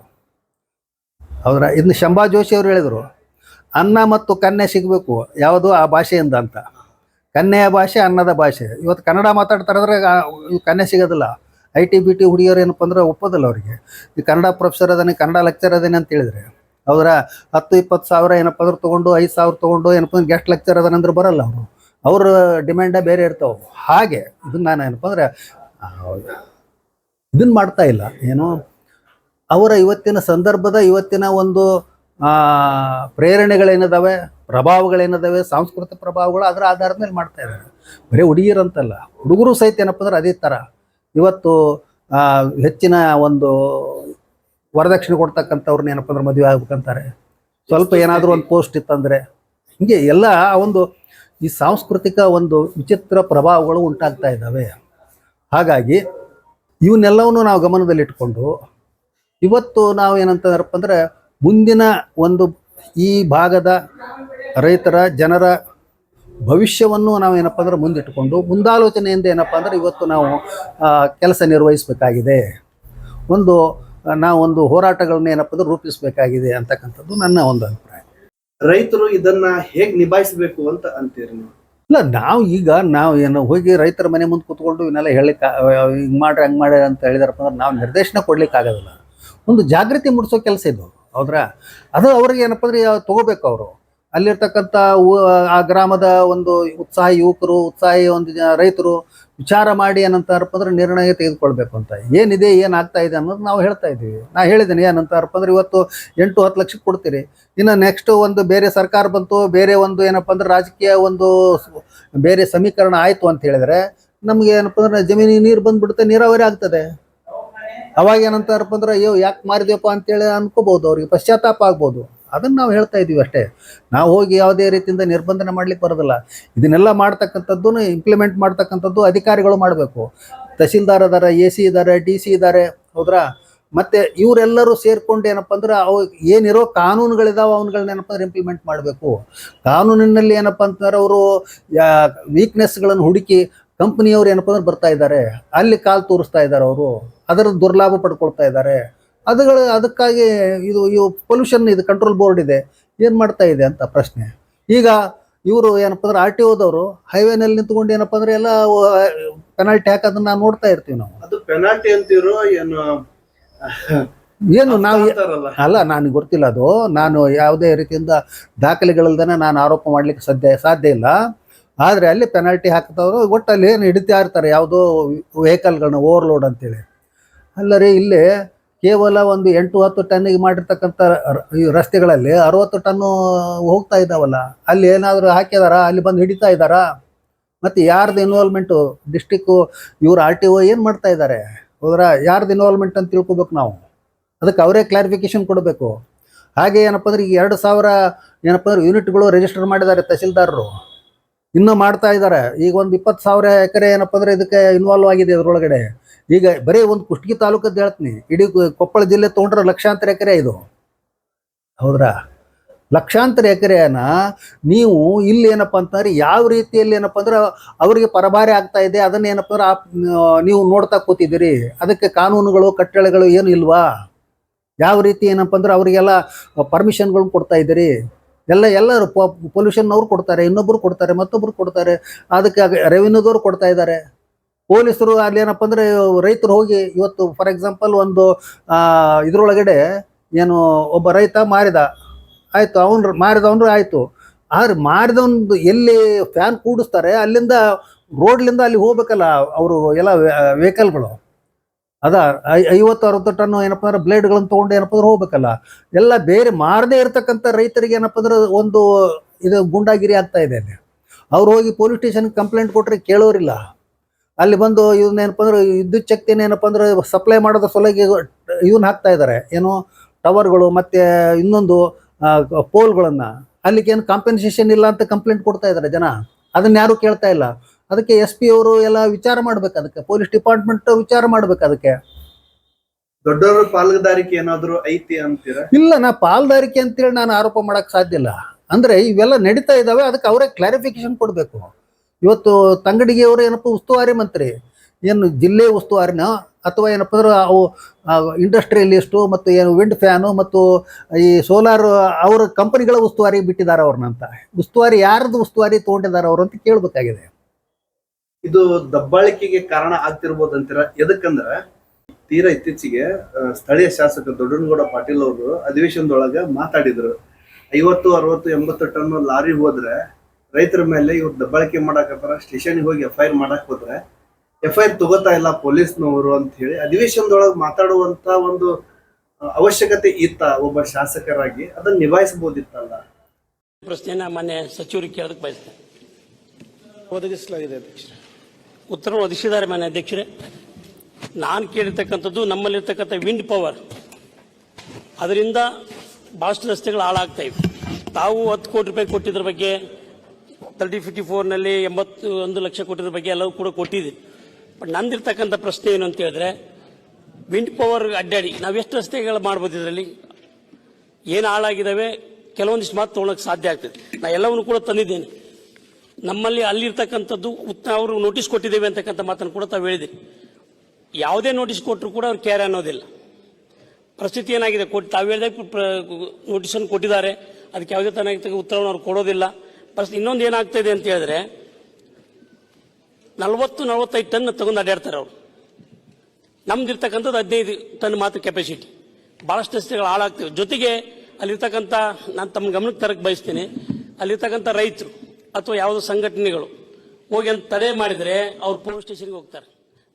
ಅವರ ಇನ್ನು ಶಂಭಾ ಜೋಶಿ ಅವರು ಹೇಳಿದರು ಅನ್ನ ಮತ್ತು ಕನ್ಯೆ ಸಿಗಬೇಕು ಯಾವುದು ಆ ಭಾಷೆಯಿಂದ ಅಂತ. ಕನ್ನೆಯ ಭಾಷೆ ಅನ್ನದ ಭಾಷೆ. ಇವತ್ತು ಕನ್ನಡ ಮಾತಾಡ್ತಾರೆ ಅಂದ್ರೆ ಆ, ಇವ್ ಕನ್ಯೆ ಸಿಗೋದಿಲ್ಲ. ಐ ಟಿ ಬಿ ಟಿ ಹುಡುಗಿಯರು ಏನಪ್ಪ ಅಂದ್ರೆ ಒಪ್ಪೋದಿಲ್ಲ ಅವರಿಗೆ. ಈ ಕನ್ನಡ ಪ್ರೊಫೆಸರ್ ಅದಾನೆ ಕನ್ನಡ ಲೆಕ್ಚರ್ ಅದೇನೆ ಅಂತ ಹೇಳಿದ್ರೆ. ಅವರ ಹತ್ತು ಇಪ್ಪತ್ತು ಸಾವಿರ ಏನಪ್ಪ ಅಂದ್ರೆ ತೊಗೊಂಡು ಐದು ಸಾವಿರ ತೊಗೊಂಡು ಏನಪ್ಪ ಅಂದ್ರೆ ಗೆಸ್ಟ್ ಲೆಕ್ಚರ್ ಅದಾನೆ ಅಂದ್ರೆ ಬರಲ್ಲ ಅವರು. ಅವ್ರ ಡಿಮ್ಯಾಂಡೇ ಬೇರೆ ಇರ್ತಾವೆ ಹಾಗೆ ಇದನ್ನ ನಾನು ಏನಪ್ಪ ಅಂದ್ರೆ ಇದನ್ನ ಮಾಡ್ತಾ ಇಲ್ಲ. ಏನು? ಅವರ ಇವತ್ತಿನ ಸಂದರ್ಭದ ಇವತ್ತಿನ ಒಂದು ಆ, ಪ್ರೇರಣೆಗಳೇನಿದಾವೆ? ಪ್ರಭಾವಗಳೇನಿದಾವೆ? ಸಾಂಸ್ಕೃತಿಕ ಪ್ರಭಾವಗಳು ಅದರ ಆಧಾರದ ಮೇಲೆ ಮಾಡ್ತಾ ಇದ್ದಾರೆ. ಬರೀ ಹುಡುಗಿರಂತಲ್ಲ ಹುಡುಗರು ಸಹಿತ ಏನಪ್ಪ ಅಂದ್ರೆ ಅದೇ ಥರ. ಇವತ್ತು ಹೆಚ್ಚಿನ ಒಂದು ವರದಕ್ಷಿಣೆ ಕೊಡ್ತಕ್ಕಂಥವ್ರನ್ನ ಏನಪ್ಪ ಅಂದ್ರೆ ಮದುವೆ ಆಗ್ಬೇಕಂತಾರೆ. ಸ್ವಲ್ಪ ಏನಾದರೂ ಒಂದು ಪೋಸ್ಟ್ ಇತ್ತಂದರೆ, ಹಿಂಗೆ ಎಲ್ಲ ಒಂದು ಈ ಸಾಂಸ್ಕೃತಿಕ ಒಂದು ವಿಚಿತ್ರ ಪ್ರಭಾವಗಳು ಉಂಟಾಗ್ತಾ ಇದ್ದಾವೆ. ಹಾಗಾಗಿ ಇವನ್ನೆಲ್ಲವನ್ನು ನಾವು ಗಮನದಲ್ಲಿಟ್ಕೊಂಡು, ಇವತ್ತು ನಾವು ಏನಂತಂದ್ರಪ್ಪ ಅಂದರೆ ಮುಂದಿನ ಒಂದು ಈ ಭಾಗದ ರೈತರ ಜನರ ಭವಿಷ್ಯವನ್ನು ನಾವು ಏನಪ್ಪ ಅಂದ್ರೆ ಮುಂದಿಟ್ಟುಕೊಂಡು ಮುಂದಾಲೋಚನೆಯಿಂದ ಏನಪ್ಪ ಅಂದ್ರೆ ಇವತ್ತು ನಾವು ಕೆಲಸ ನಿರ್ವಹಿಸಬೇಕಾಗಿದೆ. ಒಂದು ನಾವು ಒಂದು ಹೋರಾಟಗಳನ್ನ ಏನಪ್ಪ ಅಂದ್ರೆ ರೂಪಿಸಬೇಕಾಗಿದೆ ಅಂತಕ್ಕಂಥದ್ದು ನನ್ನ ಒಂದು ಅಭಿಪ್ರಾಯ. ರೈತರು ಇದನ್ನ ಹೇಗೆ ನಿಭಾಯಿಸಬೇಕು ಅಂತ ಅಂತೀರಿ ನೀವು? ಇಲ್ಲ ನಾವು ಈಗ ನಾವು ಏನು ಹೋಗಿ ರೈತರ ಮನೆ ಮುಂದೆ ಕೂತ್ಕೊಂಡು ಇವನ್ನೆಲ್ಲ ಹೇಳಿಕ್ಕೆ ಹಿಂಗೆ ಮಾಡ್ರಿ ಹಂಗೆ ಮಾಡ್ರಿ ಅಂತ ಹೇಳಿದಾರಪ್ಪ ಅಂದ್ರೆ ನಾವು ನಿರ್ದೇಶನ ಕೊಡ್ಲಿಕ್ಕೆ ಆಗೋದಿಲ್ಲ. ಒಂದು ಜಾಗೃತಿ ಮೂಡಿಸೋ ಕೆಲಸ ಇದು ಹೌದ್ರಾ? ಅದು ಅವ್ರಿಗೆ ಏನಪ್ಪ ಅಂದ್ರೆ ತಗೋಬೇಕು ಅವರು. ಅಲ್ಲಿರ್ತಕ್ಕಂಥ ಆ ಗ್ರಾಮದ ಒಂದು ಉತ್ಸಾಹಿ ಯುವಕರು, ಉತ್ಸಾಹಿ ಒಂದು ರೈತರು ವಿಚಾರ ಮಾಡಿ ಏನಂತಾರಪ್ಪ ಅಂದ್ರೆ ನಿರ್ಣಯ ತೆಗೆದುಕೊಳ್ಬೇಕು ಅಂತ. ಏನಿದೆ, ಏನಾಗ್ತಾ ಇದೆ ಅನ್ನೋದು ನಾವು ಹೇಳ್ತಾ ಇದ್ದೀವಿ. ನಾ ಹೇಳಿದ್ದೀನಿ ಏನಂತಾರಪ್ಪ ಅಂದ್ರೆ ಇವತ್ತು ಎಂಟು, ಹತ್ತು ಲಕ್ಷಕ್ಕೆ ಕೊಡ್ತೀರಿ. ಇನ್ನು ನೆಕ್ಸ್ಟ್ ಒಂದು ಬೇರೆ ಸರ್ಕಾರ ಬಂತು, ಬೇರೆ ಒಂದು ಏನಪ್ಪ ಅಂದ್ರೆ ರಾಜಕೀಯ ಒಂದು ಬೇರೆ ಸಮೀಕರಣ ಆಯಿತು ಅಂತ ಹೇಳಿದ್ರೆ ನಮ್ಗೆ ಏನಪ್ಪ ಅಂದ್ರೆ ಜಮೀನಿಗೆ ನೀರು ಬಂದ್ಬಿಡುತ್ತೆ, ನೀರಾವರಿ ಆಗ್ತದೆ. ಅವಾಗ ಏನಂತಾರಪ್ಪ ಅಂದ್ರೆ ಅಯ್ಯೋ, ಯಾಕೆ ಮಾರಿದ್ಯಪ್ಪ ಅಂತೇಳಿ ಅನ್ಕೋಬಹುದು ಅವ್ರಿಗೆ, ಪಶ್ಚಾತ್ತಾಪ ಆಗ್ಬೋದು. ಅದನ್ನ ನಾವು ಹೇಳ್ತಾ ಇದೀವಿ ಅಷ್ಟೇ. ನಾವು ಹೋಗಿ ಯಾವುದೇ ರೀತಿಯಿಂದ ನಿರ್ಬಂಧನೆ ಮಾಡ್ಲಿಕ್ಕೆ ಬರೋದಿಲ್ಲ. ಇದನ್ನೆಲ್ಲ ಮಾಡ್ತಕ್ಕಂಥದ್ದು ಇಂಪ್ಲಿಮೆಂಟ್ ಮಾಡ್ತಕ್ಕಂಥದ್ದು ಅಧಿಕಾರಿಗಳು ಮಾಡಬೇಕು. ತಹಸೀಲ್ದಾರ್ ಅದಾರ ಎ ಸಿ ಇದ್ದಾರೆ ಡಿ ಸಿ ಇದ್ದಾರೆ ಹೌದ್ರಾ? ಮತ್ತೆ ಇವರೆಲ್ಲರೂ ಸೇರ್ಕೊಂಡು ಏನಪ್ಪ ಅಂದ್ರೆ ಅವು ಏನಿರೋ ಕಾನೂನುಗಳಿದಾವೆ ಅವನ್ಗಳನ್ನ ಏನಪ್ಪ ಅಂದ್ರೆ ಇಂಪ್ಲಿಮೆಂಟ್ ಮಾಡಬೇಕು. ಕಾನೂನಿನಲ್ಲಿ ಏನಪ್ಪ ಅಂತಂದ್ರೆ ಅವರು ವೀಕ್ನೆಸ್ಗಳನ್ನು ಹುಡುಕಿ ಕಂಪ್ನಿಯವ್ರು ಏನಪ್ಪ ಅಂದ್ರೆ ಬರ್ತಾ ಇದ್ದಾರೆ. ಅಲ್ಲಿ ಕಾಲು ತೋರಿಸ್ತಾ ಇದ್ದಾರೆ ಅವರು. ಅದರ ದುರ್ಲಾಭ ಪಡ್ಕೊಳ್ತಾ ಇದ್ದಾರೆ. ಅದುಗಳು ಅದಕ್ಕಾಗಿ ಇದು ಇವು ಪೊಲ್ಯೂಷನ್ ಇದು ಕಂಟ್ರೋಲ್ ಬೋರ್ಡ್ ಇದೆ. ಏನು ಮಾಡ್ತಾ ಇದೆ ಅಂತ ಪ್ರಶ್ನೆ. ಈಗ ಇವರು ಏನಪ್ಪ ಅಂದ್ರೆ ಆರ್ ಟಿ ಓದವರು ಹೈವೇನಲ್ಲಿ ನಿಂತ್ಕೊಂಡು ಏನಪ್ಪ ಅಂದ್ರೆ ಎಲ್ಲ ಪೆನಾಲ್ಟಿ ಹಾಕೋದನ್ನ ನಾವು ನೋಡ್ತಾ ಇರ್ತೀವಿ ನಾವು. ಅದು ಪೆನಾಲ್ಟಿ ಅಂತೀರೋ ಏನು? ಏನು ನಾವು ಅಲ್ಲ ನನಗೆ ಗೊತ್ತಿಲ್ಲ ಅದು. ನಾನು ಯಾವುದೇ ರೀತಿಯಿಂದ ದಾಖಲೆಗಳಲ್ದೇ ನಾನು ಆರೋಪ ಮಾಡ್ಲಿಕ್ಕೆ ಸಾಧ್ಯ ಸಾಧ್ಯ ಇಲ್ಲ. ಆದರೆ ಅಲ್ಲಿ ಪೆನಾಲ್ಟಿ ಹಾಕ್ತವ್ರು ಒಟ್ಟು ಅಲ್ಲಿ ಏನು ಹಿಡಿತಾ ಇರ್ತಾರೆ ಯಾವುದೋ ವೆಹಿಕಲ್ಗಳನ್ನ ಓವರ್ಲೋಡ್ ಅಂತೇಳಿ. ಅಲ್ಲ ರೀ ಇಲ್ಲಿ ಕೇವಲ ಒಂದು ಎಂಟು ಹತ್ತು ಟನ್ನಿಗೆ ಮಾಡಿರ್ತಕ್ಕಂಥ ಈ ರಸ್ತೆಗಳಲ್ಲಿ ಅರವತ್ತು ಟನ್ನು ಹೋಗ್ತಾ ಇದ್ದಾವಲ್ಲ. ಅಲ್ಲಿ ಏನಾದರೂ ಹಾಕಿದಾರಾ? ಅಲ್ಲಿ ಬಂದು ಹಿಡಿತಾ ಇದ್ದಾರ? ಮತ್ತು ಯಾರ್ದು ಇನ್ವಾಲ್ವ್ಮೆಂಟು ಡಿಸ್ಟಿಕ್ಕು ಇವ್ರು ಆರ್ ಟಿ ಒ ಏನು ಮಾಡ್ತಾ ಇದ್ದಾರೆ? ಹೋದ್ರ? ಯಾರ್ದು ಇನ್ವಾಲ್ವ್ಮೆಂಟ್ ಅಂತ ತಿಳ್ಕೊಬೇಕು ನಾವು. ಅದಕ್ಕೆ ಅವರೇ ಕ್ಲಾರಿಫಿಕೇಶನ್ ಕೊಡಬೇಕು. ಹಾಗೆ ಏನಪ್ಪ ಅಂದ್ರೆ ಈಗ ಎರಡು ಸಾವಿರ ಏನಪ್ಪ ಅಂದ್ರೆ ಯೂನಿಟ್ಗಳು ರಿಜಿಸ್ಟರ್ ಮಾಡಿದ್ದಾರೆ ತಹಸೀಲ್ದಾರರು. ಇನ್ನೂ ಮಾಡ್ತಾ ಇದ್ದಾರೆ. ಈಗ ಒಂದು ಇಪ್ಪತ್ತು ಸಾವಿರ ಎಕರೆ ಏನಪ್ಪ ಅಂದ್ರೆ ಇದಕ್ಕೆ ಇನ್ವಾಲ್ವ್ ಆಗಿದೆ ಇದರೊಳಗಡೆ. ಈಗ ಬರೀ ಒಂದು ಕುಷ್ಟಗಿ ತಾಲೂಕದ್ದು ಹೇಳ್ತೀನಿ. ಇಡೀ ಕೊಪ್ಪಳ ಜಿಲ್ಲೆ ತೊಗೊಂಡ್ರೆ ಲಕ್ಷಾಂತರ ಎಕರೆ ಇದು. ಹೌದ್ರಾ? ಲಕ್ಷಾಂತರ ಎಕರೆಯನ್ನ ನೀವು ಇಲ್ಲಿ ಏನಪ್ಪ ಅಂತಂದ್ರೆ ಯಾವ ರೀತಿಯಲ್ಲಿ ಏನಪ್ಪ ಅಂದ್ರೆ ಅವರಿಗೆ ಪರಭಾರಿ ಆಗ್ತಾ ಇದೆ, ಅದನ್ನ ಏನಪ್ಪ ಅಂದ್ರೆ ನೀವು ನೋಡ್ತಾ ಕೂತಿದ್ದೀರಿ. ಅದಕ್ಕೆ ಕಾನೂನುಗಳು, ಕಟ್ಟಳೆಗಳು ಏನು ಇಲ್ವಾ? ಯಾವ ರೀತಿ ಏನಪ್ಪ ಅಂದ್ರೆ ಅವರಿಗೆಲ್ಲ ಪರ್ಮಿಷನ್ಗಳನ್ನ ಕೊಡ್ತಾ ಇದ್ದೀರಿ? ಎಲ್ಲ ಎಲ್ಲರೂ ಪೊಲ್ಯೂಷನ್ ಅವ್ರು ಕೊಡ್ತಾರೆ, ಇನ್ನೊಬ್ರು ಕೊಡ್ತಾರೆ, ಮತ್ತೊಬ್ರು ಕೊಡ್ತಾರೆ. ಅದಕ್ಕೆ ರೆವಿನ್ಯೂದವ್ರು ಕೊಡ್ತಾ ಇದ್ದಾರೆ. ಪೊಲೀಸರು ಅಲ್ಲಿ ಏನಪ್ಪ ಅಂದ್ರೆ ರೈತರು ಹೋಗಿ ಇವತ್ತು ಫಾರ್ ಎಕ್ಸಾಂಪಲ್ ಒಂದು ಇದ್ರೊಳಗಡೆ ಏನು ಒಬ್ಬ ರೈತ ಮಾರಿದ, ಆಯ್ತು ಅವನು ಮಾರಿದವನು ಆಯ್ತು. ಆದ್ರೆ ಮಾರಿದವನ್ದು ಎಲ್ಲಿ ಫ್ಯಾನ್ ಕೂಡಿಸ್ತಾರೆ, ಅಲ್ಲಿಂದ ರೋಡ್ಲಿಂದ ಅಲ್ಲಿ ಹೋಗ್ಬೇಕಲ್ಲ ಅವರು ಎಲ್ಲ ವೆಹಿಕಲ್ಗಳು ಅದ ಐವತ್ತು ಅರವತ್ತು ಟನ್ ಏನಪ್ಪ ಅಂದ್ರೆ ಬ್ಲೇಡ್ಗಳನ್ನು ತೊಗೊಂಡು ಏನಪ್ಪ ಅಂದ್ರೆ ಹೋಗ್ಬೇಕಲ್ಲ. ಎಲ್ಲ ಬೇರೆ ಮಾರದೇ ಇರತಕ್ಕಂಥ ರೈತರಿಗೆ ಏನಪ್ಪ ಅಂದ್ರೆ ಒಂದು ಇದು ಗುಂಡಾಗಿರಿ ಆಗ್ತಾ ಇದೆ ಅಲ್ಲಿ. ಅವ್ರು ಹೋಗಿ ಪೊಲೀಸ್ ಸ್ಟೇಷನ್ ಕಂಪ್ಲೇಂಟ್ ಕೊಟ್ಟರೆ ಕೇಳೋರಿಲ್ಲ. ಅಲ್ಲಿ ಬಂದು ಇವನ್ ಏನಪ್ಪ ಅಂದ್ರೆ ವಿದ್ಯುತ್ ಶಕ್ತಿನ ಏನಪ್ಪ ಅಂದ್ರೆ ಸಪ್ಲೈ ಮಾಡೋದ್ರ ಸಲುವಾಗಿ ಇವನ್ನ ಹಾಕ್ತಾ ಇದ್ದಾರೆ ಏನು ಟವರ್ಗಳು ಮತ್ತೆ ಇನ್ನೊಂದು ಪೋಲ್ಗಳನ್ನ ಅಲ್ಲಿಗೆ ಏನು ಕಾಂಪೆನ್ಸೇಷನ್ ಇಲ್ಲ ಅಂತ ಕಂಪ್ಲೇಂಟ್ ಕೊಡ್ತಾ ಇದ್ದಾರೆ ಜನ. ಅದನ್ನ ಯಾರು ಕೇಳ್ತಾ ಇಲ್ಲ. ಅದಕ್ಕೆ ಎಸ್ ಪಿ ಅವರು ಎಲ್ಲ ವಿಚಾರ ಮಾಡ್ಬೇಕು ಅದಕ್ಕೆ. ಪೊಲೀಸ್ ಡಿಪಾರ್ಟ್ಮೆಂಟ್ ವಿಚಾರ ಮಾಡ್ಬೇಕು ಅದಕ್ಕೆ. ದೊಡ್ಡವರ ಪಾಲುದಾರಿಕೆ ಏನಾದ್ರು ಐತಿ ಅಂತೀರಾ? ಇಲ್ಲ ನಾ ಪಾಲ್ದಾರಿಕೆ ಅಂತೇಳಿ ನಾನು ಆರೋಪ ಮಾಡಕ್ ಸಾಧ್ಯ ಇಲ್ಲ. ಅಂದ್ರೆ ಇವೆಲ್ಲ ನಡೀತಾ ಇದಾವೆ ಅದಕ್ಕೆ ಅವರೇ ಕ್ಲಾರಿಫಿಕೇಶನ್ ಕೊಡಬೇಕು. ಇವತ್ತು ತಂಗಡಿಗೆ ಅವರು ಏನಪ್ಪ ಉಸ್ತುವಾರಿ ಮಂತ್ರಿ? ಏನು ಜಿಲ್ಲೆ ಉಸ್ತುವಾರಿನ? ಅಥವಾ ಏನಪ್ಪ ಅಂದ್ರೆ ಅವು ಇಂಡಸ್ಟ್ರಿಯಲಿಸ್ಟು ಮತ್ತು ಏನು ವಿಂಡ್ ಫ್ಯಾನು ಮತ್ತು ಈ ಸೋಲಾರ್ ಅವರ ಕಂಪನಿಗಳ ಉಸ್ತುವಾರಿ ಬಿಟ್ಟಿದ್ದಾರೆ ಅವ್ರನ್ನ ಅಂತ. ಉಸ್ತುವಾರಿ ಯಾರದ್ದು ಉಸ್ತುವಾರಿ ತಗೊಂಡಿದ್ದಾರೆ ಅವರು ಅಂತ ಕೇಳಬೇಕಾಗಿದೆ. ಇದು ದಬ್ಬಾಳಿಕೆಗೆ ಕಾರಣ ಆಗ್ತಿರ್ಬೋದು ಅಂತೀರ? ಎದಕ್ಕಂದ್ರೆ ತೀರಾ ಇತ್ತೀಚೆಗೆ ಸ್ಥಳೀಯ ಶಾಸಕ ದೊಡ್ಡನಗೌಡ ಪಾಟೀಲ್ ಅವರು ಅಧಿವೇಶನದೊಳಗೆ ಮಾತಾಡಿದ್ರು. ಐವತ್ತು, ಅರವತ್ತು, ಎಂಬತ್ತು ಟನ್ ಲಾರಿ ಹೋದ್ರೆ ರೈತರ ಮೇಲೆ ಇವ್ರು ದಬ್ಬಾಳಿಕೆ ಮಾಡಾಕತ್ತಾರ ಸ್ಟೇಷನ್ಗೆ ಹೋಗಿ ಎಫ್ ಐ ಆರ್ ಮಾಡಕ್ ಹೋದ್ರೆ ಎಫ್ ಐ ಆರ್ ತಗೋತಾ ಇಲ್ಲ ಪೊಲೀಸ್ನವರು ಅಂತ ಹೇಳಿ ಅಧಿವೇಶನದೊಳಗೆ ಮಾತಾಡುವಂತ ಒಂದು ಅವಶ್ಯಕತೆ ಇತ್ತ ಒಬ್ಬ ಶಾಸಕರಾಗಿ ಅದನ್ನ ನಿಭಾಯಿಸಬಹುದಿತ್ತಲ್ಲ? ಪ್ರಶ್ನೆಯನ್ನ ಮಾನ್ಯ ಸಚಿವರಿಗೆ ಕೇಳೋದಕ್ಕೆ ಬಯಸ್ತೇನೆ. ಒದಗಿಸಲಾಗಿದೆ ಅಧ್ಯಕ್ಷರೇ. ಉತ್ತರ ಒದಗಿಸಿದ್ದಾರೆ ಮನೆ ಅಧ್ಯಕ್ಷರೇ. ನಾನು ಕೇಳಿರ್ತಕ್ಕಂಥದ್ದು ನಮ್ಮಲ್ಲಿರ್ತಕ್ಕಂಥ ವಿಂಡ್ ಪವರ್ ಅದರಿಂದ ಭಾಳಷ್ಟು ರಸ್ತೆಗಳು ಹಾಳಾಗ್ತಾ ಇವೆ. ತಾವು ಹತ್ತು ಕೋಟಿ ರೂಪಾಯಿ ಕೊಟ್ಟಿದ್ರ ಬಗ್ಗೆ ತರ್ಟಿ ಫಿಫ್ಟಿ ಫೋರ್ನಲ್ಲಿ ಎಂಬತ್ತು ಒಂದು ಲಕ್ಷ ಕೊಟ್ಟಿದ್ರ ಬಗ್ಗೆ ಎಲ್ಲವೂ ಕೂಡ ಕೊಟ್ಟಿದೆ. ಬಟ್ ನಂದಿರ್ತಕ್ಕಂಥ ಪ್ರಶ್ನೆ ಏನು ಅಂತ ಹೇಳಿದ್ರೆ ವಿಂಡ್ ಪವರ್ ಅಡ್ಡಾಡಿ ನಾವು ಎಷ್ಟು ರಸ್ತೆಗಳು ಮಾಡ್ಬೋದು ಇದರಲ್ಲಿ? ಏನು ಹಾಳಾಗಿದ್ದಾವೆ ಕೆಲವೊಂದಿಷ್ಟು ಮಾತು ತೊಗೊಳಕ್ಕೆ ಸಾಧ್ಯ ಆಗ್ತದೆ. ನಾ ಎಲ್ಲವನ್ನು ಕೂಡ ತಂದಿದ್ದೇನೆ. ನಮ್ಮಲ್ಲಿ ಅಲ್ಲಿರ್ತಕ್ಕಂಥದ್ದು ಉತ್ತ ಅವರು ನೋಟಿಸ್ ಕೊಟ್ಟಿದ್ದೇವೆ ಅಂತಕ್ಕಂಥ ಮಾತನ್ನು ಕೂಡ ತಾವು ಹೇಳಿದೆ. ಯಾವುದೇ ನೋಟಿಸ್ ಕೊಟ್ಟರು ಕೂಡ ಅವ್ರು ಕೇರ್ ಅನ್ನೋದಿಲ್ಲ. ಪರಿಸ್ಥಿತಿ ಏನಾಗಿದೆ? ಕೊಟ್ಟು ತಾವು ಹೇಳಿದಾಗ ನೋಟಿಸನ್ನು ಕೊಟ್ಟಿದ್ದಾರೆ. ಅದಕ್ಕೆ ಯಾವುದೇ ತನಕ ಉತ್ತರವನ್ನು ಅವ್ರು ಕೊಡೋದಿಲ್ಲ. ಪರಿಸ್ಥಿತಿ ಇನ್ನೊಂದು ಏನಾಗ್ತಾ ಇದೆ ಅಂತ ಹೇಳಿದ್ರೆ, ನಲವತ್ತು, ನಲವತ್ತೈದು ಟನ್ ತಗೊಂಡು ಅಡ್ಡಾಡ್ತಾರೆ ಅವರು. ನಮ್ದಿರ್ತಕ್ಕಂಥದ್ದು ಹದಿನೈದು ಟನ್ ಮಾತ್ರ ಕೆಪಾಸಿಟಿ ಭಾಳಷ್ಟು ರಸ್ತೆಗಳು ಹಾಳಾಗ್ತವೆ. ಜೊತೆಗೆ ಅಲ್ಲಿರ್ತಕ್ಕಂಥ, ನಾನು ತಮ್ಮ ಗಮನಕ್ಕೆ ತರಕ್ಕೆ ಬಯಸ್ತೀನಿ, ಅಲ್ಲಿರ್ತಕ್ಕಂಥ ರೈತರು ಅಥವಾ ಯಾವುದೋ ಸಂಘಟನೆಗಳು ಹೋಗಿ ಅಂತ ತಡೆ ಮಾಡಿದರೆ ಅವ್ರು ಪೊಲೀಸ್ ಸ್ಟೇಷನ್ಗೆ ಹೋಗ್ತಾರೆ.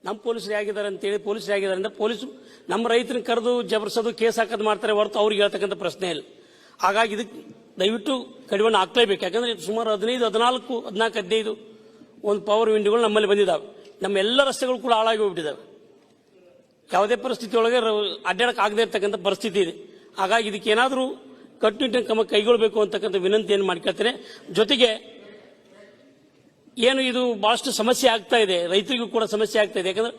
ನಮ್ಮ ಪೊಲೀಸರು ಹೇಗಿದ್ದಾರೆ ಅಂತೇಳಿ ಪೊಲೀಸರು ಹೇಗಿದ್ದಾರೆ ಅಂದರೆ ಪೊಲೀಸರು ನಮ್ಮ ರೈತರನ್ನ ಕರೆದು ಜಬರ್ಸೋದು ಕೇಸ್ ಹಾಕೋದು ಮಾಡ್ತಾರೆ ಹೊರತು ಅವ್ರಿಗೆ ಹೇಳ್ತಕ್ಕಂಥ ಪ್ರಶ್ನೆ ಇಲ್ಲ. ಹಾಗಾಗಿ ಇದಕ್ಕೆ ದಯವಿಟ್ಟು ಕಡಿವಾಣ ಹಾಕ್ಲೇಬೇಕು. ಯಾಕಂದ್ರೆ ಸುಮಾರು ಹದಿನೈದು, ಹದಿನಾಲ್ಕು ಹದಿನಾಲ್ಕು, ಹದಿನೈದು ಒಂದು ಪವರ್ ವಿಂಡ್ಗಳು ನಮ್ಮಲ್ಲಿ ಬಂದಿದ್ದಾವೆ ನಮ್ಮ ಎಲ್ಲ ರಸ್ತೆಗಳು ಕೂಡ ಹಾಳಾಗಿ ಹೋಗ್ಬಿಟ್ಟಿದ್ದಾವೆ ಯಾವುದೇ ಪರಿಸ್ಥಿತಿ ಒಳಗೆ ಅಡ್ಡಾಡಕ್ಕೆ ಆಗದೇ ಇರ್ತಕ್ಕಂಥ ಪರಿಸ್ಥಿತಿ ಇದೆ. ಹಾಗಾಗಿ ಇದಕ್ಕೆ ಏನಾದರೂ ಕಟ್ಟುನಿಟ್ಟಿನ ಕ್ರಮ ಕೈಗೊಳ್ಳಬೇಕು ಅಂತಕ್ಕಂಥ ವಿನಂತಿಯನ್ನು ಮಾಡ್ಕೊಳ್ತೇನೆ. ಜೊತೆಗೆ ಏನು ಇದು ಬಹಳಷ್ಟು ಸಮಸ್ಯೆ ಆಗ್ತಾ ಇದೆ. ರೈತರಿಗೂ ಕೂಡ ಸಮಸ್ಯೆ ಆಗ್ತಾ ಇದೆ. ಯಾಕಂದ್ರೆ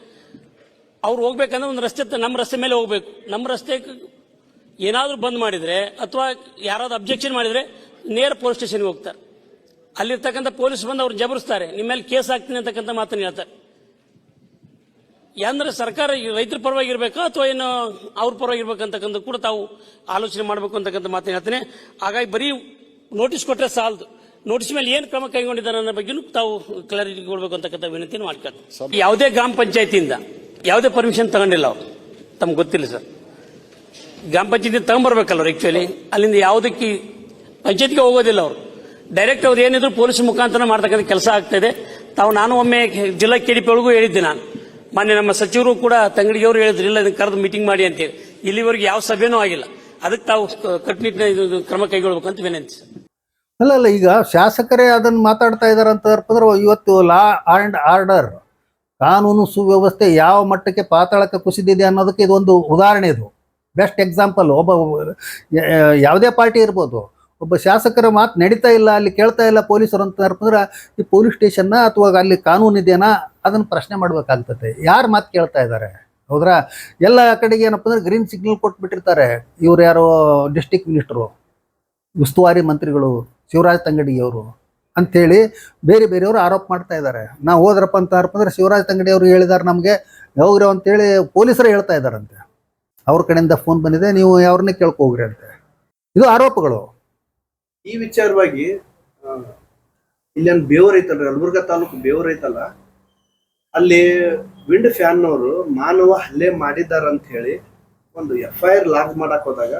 ಅವ್ರು ಹೋಗ್ಬೇಕಂದ್ರೆ ಒಂದು ರಸ್ತೆ ನಮ್ಮ ರಸ್ತೆ ಮೇಲೆ ಹೋಗ್ಬೇಕು. ನಮ್ಮ ರಸ್ತೆ ಏನಾದರೂ ಬಂದ್ ಮಾಡಿದರೆ ಅಥವಾ ಯಾರಾದ್ರೂ ಅಬ್ಜೆಕ್ಷನ್ ಮಾಡಿದರೆ ನೇರ ಪೊಲೀಸ್ ಸ್ಟೇಷನ್ಗೆ ಹೋಗ್ತಾರೆ. ಅಲ್ಲಿರ್ತಕ್ಕಂಥ ಪೊಲೀಸ್ ಬಂದು ಅವ್ರು ಜಬರಿಸ್ತಾರೆ. ನಿಮ್ಮ ಮೇಲೆ ಕೇಸ್ ಹಾಕ್ತೀನಿ ಅಂತಕ್ಕಂಥ ಮಾತನ್ನು ಹೇಳ್ತಾರೆ. ಅಂದ್ರೆ ಸರ್ಕಾರ ರೈತರ ಪರವಾಗಿ ಇರಬೇಕಾ ಅಥವಾ ಏನು ಅವ್ರ ಪರವಾಗಿರ್ಬೇಕಂತಕ್ಕಂಥ ಕೂಡ ತಾವು ಆಲೋಚನೆ ಮಾಡಬೇಕು ಅಂತಕ್ಕಂಥ ಮಾತನ್ನು ಹೇಳ್ತೇನೆ. ಹಾಗಾಗಿ ಬರೀ ನೋಟಿಸ್ ಕೊಟ್ಟರೆ ಸಾಲದು. ನೋಟಿಸ್ ಮೇಲೆ ಏನು ಕ್ರಮ ಕೈಗೊಂಡಿದ್ದಾರೆ ಅನ್ನೋ ಬಗ್ಗೆನೂ ತಾವು ಕ್ಲಾರಿಟಿ ಕೊಡಬೇಕು ಅಂತಕ್ಕಂಥ ವಿನಂತಿಯನ್ನು ಮಾಡ್ಕೊಳ್ತಾರೆ ಯಾವುದೇ ಗ್ರಾಮ ಪಂಚಾಯತಿಯಿಂದ ಯಾವುದೇ ಪರ್ಮಿಷನ್ ತಗೊಂಡಿಲ್ಲ ಅವ್ರು. ತಮ್ಗೆ ಗೊತ್ತಿಲ್ಲ ಸರ್. ಗ್ರಾಮ ಪಂಚಾಯತಿ ತಗೊಂಡ್ಬರ್ಬೇಕಲ್ಲ ಆಕ್ಚುಲಿ ಅಲ್ಲಿಂದ ಯಾವುದಕ್ಕೆ ಪಂಚಾಯತ್ಗೆ ಹೋಗೋದಿಲ್ಲ ಅವರು. ಡೈರೆಕ್ಟ್ ಅವ್ರು ಏನಿದ್ರು ಪೊಲೀಸ್ ಮುಖಾಂತರ ಮಾಡ್ತಕ್ಕಂಥ ಕೆಲಸ ಆಗ್ತಾ ಇದೆ ತಾವು ನಾನು ಒಮ್ಮೆ ಜಿಲ್ಲಾ ಕೆಡಿಪಿ ಒಳಗೂ ಹೇಳಿದ್ದೆ ನಾನು. ಮೊನ್ನೆ ನಮ್ಮ ಸಚಿವರು ಕೂಡ ತಂಗಡಿಯವರು ಹೇಳಿದ್ರು, ಇಲ್ಲ, ಇದನ್ನು ಕರೆದು ಮೀಟಿಂಗ್ ಮಾಡಿ ಅಂತೇಳಿ ಇಲ್ಲಿವರೆಗೆ ಯಾವ ಸಭೆನೂ ಆಗಿಲ್ಲ. ಅದಕ್ಕೆ ತಾವು ಕಟ್ಟುನಿಟ್ಟಿನ ಕ್ರಮ ಕೈಗೊಳ್ಬೇಕು ಅಂತ ವಿನಂತಿ. ಅಲ್ಲ ಅಲ್ಲ, ಈಗ ಶಾಸಕರೇ ಅದನ್ನು ಮಾತಾಡ್ತಾ ಇದ್ದಾರೆ ಅಂತ ಅಂದ್ರೆ ಇವತ್ತು ಲಾ ಆ್ಯಂಡ್ ಆರ್ಡರ್, ಕಾನೂನು ಸುವ್ಯವಸ್ಥೆ ಯಾವ ಮಟ್ಟಕ್ಕೆ ಪಾತಾಳಕ್ಕೆ ಕುಸಿದಿದೆ ಅನ್ನೋದಕ್ಕೆ ಇದೊಂದು ಉದಾಹರಣೆ ಇದು. ಬೆಸ್ಟ್ ಎಕ್ಸಾಂಪಲ್ ಒಬ್ಬ ಯಾವುದೇ ಪಾರ್ಟಿ ಇರ್ಬೋದು, ಒಬ್ಬ ಶಾಸಕರ ಮಾತು ನಡೀತಾ ಇಲ್ಲ, ಅಲ್ಲಿ ಕೇಳ್ತಾ ಇಲ್ಲ ಪೊಲೀಸರು ಅಂತ ಅಂದ್ರೆ ಈ ಪೊಲೀಸ್ ಸ್ಟೇಷನ್ನ ಅಥವಾ ಅಲ್ಲಿ ಕಾನೂನು ಇದೆಯಾ ಅದನ್ನು ಪ್ರಶ್ನೆ ಮಾಡಬೇಕಾಗ್ತದೆ. ಯಾರು ಮಾತು ಕೇಳ್ತಾ ಇದ್ದಾರೆ? ಹೌದ್ರಾ? ಎಲ್ಲ ಕಡೆಗೆ ಏನಪ್ಪ ಅಂದ್ರೆ ಗ್ರೀನ್ ಸಿಗ್ನಲ್ ಕೊಟ್ಬಿಟ್ಟಿರ್ತಾರೆ. ಇವ್ರು ಯಾರೋ ಡಿಸ್ಟಿಕ್ ಮಿನಿಸ್ಟ್ರು ಉಸ್ತುವಾರಿ ಮಂತ್ರಿಗಳು, ಶಿವರಾಜ್ ತಂಗಡಿಯವರು ಅಂಥೇಳಿ ಬೇರೆ ಬೇರೆಯವರು ಆರೋಪ ಮಾಡ್ತಾ ಇದ್ದಾರೆ. ನಾವು ಹೋದ್ರಪ್ಪ ಅಂತ ಅಂದ್ರೆ ಶಿವರಾಜ್ ತಂಗಡಿಯವರು ಹೇಳಿದಾರೆ ನಮಗೆ ಯಾವ್ರು ಅಂತೇಳಿ ಪೊಲೀಸರು ಹೇಳ್ತಾ ಇದ್ದಾರಂತೆ. ಅವ್ರ ಕಡೆಯಿಂದ ಫೋನ್ ಬಂದಿದೆ ನೀವು ಅವ್ರನ್ನೇ ಕೇಳ್ಕೋಗ್ರಿ ಅಂತ. ಇದು ಆರೋಪಗಳು. ಈ ವಿಚಾರವಾಗಿ ಇಲ್ಲಿ ಇಲ್ಲೊಂದು ಬೇವರ್ ಐತಲ್ರಿ ಯಲಬುರ್ಗಾ ತಾಲೂಕು ಬೇವರ್ ಐತಲ್ಲ ಅಲ್ಲಿ ವಿಂಡ್ ಫ್ಯಾನ್ನವರು ಮಾನವ ಹಲ್ಲೆ ಮಾಡಿದ್ದಾರೆ ಅಂತ ಹೇಳಿ ಒಂದು ಎಫ್ ಐ ಆರ್ ಲಾಗ್ ಮಾಡಕ್ ಹೋದಾಗ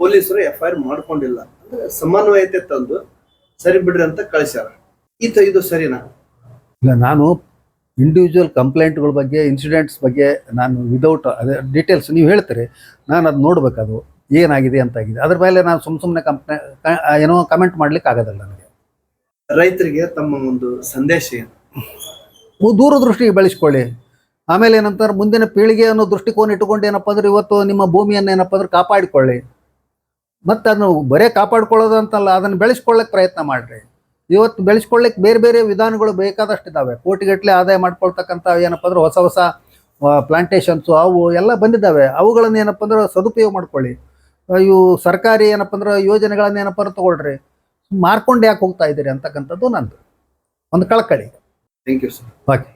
ಪೊಲೀಸರು ಎಫ್ ಐ ಆರ್ ಮಾಡ್ಕೊಂಡಿಲ್ಲ. ಅಂದ್ರೆ ಸಮನ್ವಯತೆ ತಂದು ಸರಿ ಬಿಡ್ರಿ ಅಂತ ಕಳಿಸ್ಯಾರ. ಈತ ಇದು ಸರಿನಾ? ಇಲ್ಲ ನಾನು ಇಂಡಿವಿಜುವಲ್ ಕಂಪ್ಲೇಂಟ್ಗಳ ಬಗ್ಗೆ ಇನ್ಸಿಡೆಂಟ್ಸ್ ಬಗ್ಗೆ ನಾನು ವಿದೌಟ್ ಅದೇ ಡೀಟೇಲ್ಸ್ ನೀವು ಹೇಳ್ತೀರಿ ನಾನು ಅದು ನೋಡಬೇಕದು. ಏನಾಗಿದೆ ಅಂತಾಗಿದೆ. ಅದ್ರ ಮೇಲೆ ನಾನು ಸುಮ್ಮ ಸುಮ್ಮನೆ ಕಂಪ್ನೇ ಏನೋ ಕಮೆಂಟ್ ಮಾಡ್ಲಿಕ್ಕೆ ಆಗೋದಿಲ್ಲ ನನಗೆ. ರೈತರಿಗೆ ತಮ್ಮ ಒಂದು ಸಂದೇಶ ಏನು? ದೂರದೃಷ್ಟಿ ಬೆಳೆಸ್ಕೊಳ್ಳಿ. ಆಮೇಲೆ ಏನಂತಾರೆ ಮುಂದಿನ ಪೀಳಿಗೆ ಅನ್ನೋ ದೃಷ್ಟಿಕೋನ ಇಟ್ಟುಕೊಂಡು ಏನಪ್ಪ ಅಂದ್ರೆ ಇವತ್ತು ನಿಮ್ಮ ಭೂಮಿಯನ್ನು ಏನಪ್ಪ ಅಂದ್ರೆ ಕಾಪಾಡಿಕೊಳ್ಳಿ. ಮತ್ತು ಅದನ್ನು ಬರೇ ಕಾಪಾಡ್ಕೊಳ್ಳೋದು ಅಂತಲ್ಲ ಅದನ್ನು ಬೆಳೆಸ್ಕೊಳ್ಳೋಕೆ ಪ್ರಯತ್ನ ಮಾಡಿರಿ. ಇವತ್ತು ಬೆಳೆಸ್ಕೊಳ್ಳಿಕ್ಕೆ ಬೇರೆ ಬೇರೆ ವಿಧಾನಗಳು ಬೇಕಾದಷ್ಟಿದ್ದಾವೆ ಕೋಟಿಗಟ್ಟಲೆ ಆದಾಯ ಮಾಡ್ಕೊಳ್ತಕ್ಕಂಥ ಏನಪ್ಪ ಅಂದ್ರೆ ಹೊಸ ಹೊಸ ಪ್ಲಾಂಟೇಶನ್ಸು ಅವು ಎಲ್ಲ ಬಂದಿದ್ದಾವೆ ಅವುಗಳನ್ನು ಏನಪ್ಪ ಅಂದ್ರೆ ಸದುಪಯೋಗ ಮಾಡ್ಕೊಳ್ಳಿ. ಇವು ಸರ್ಕಾರಿ ಏನಪ್ಪ ಅಂದ್ರೆ ಯೋಜನೆಗಳನ್ನ ಏನಪ್ಪ ಅಂದ್ರೆ ತಗೊಳ್ರಿ. ಮಾರ್ಕೊಂಡು ಯಾಕೆ ಹೋಗ್ತಾ ಇದ್ದೀರಿ ಅಂತಕ್ಕಂಥದ್ದು ನಂದು. ಒಂದು ಕಳಕಳಿ. Thank you sir okay.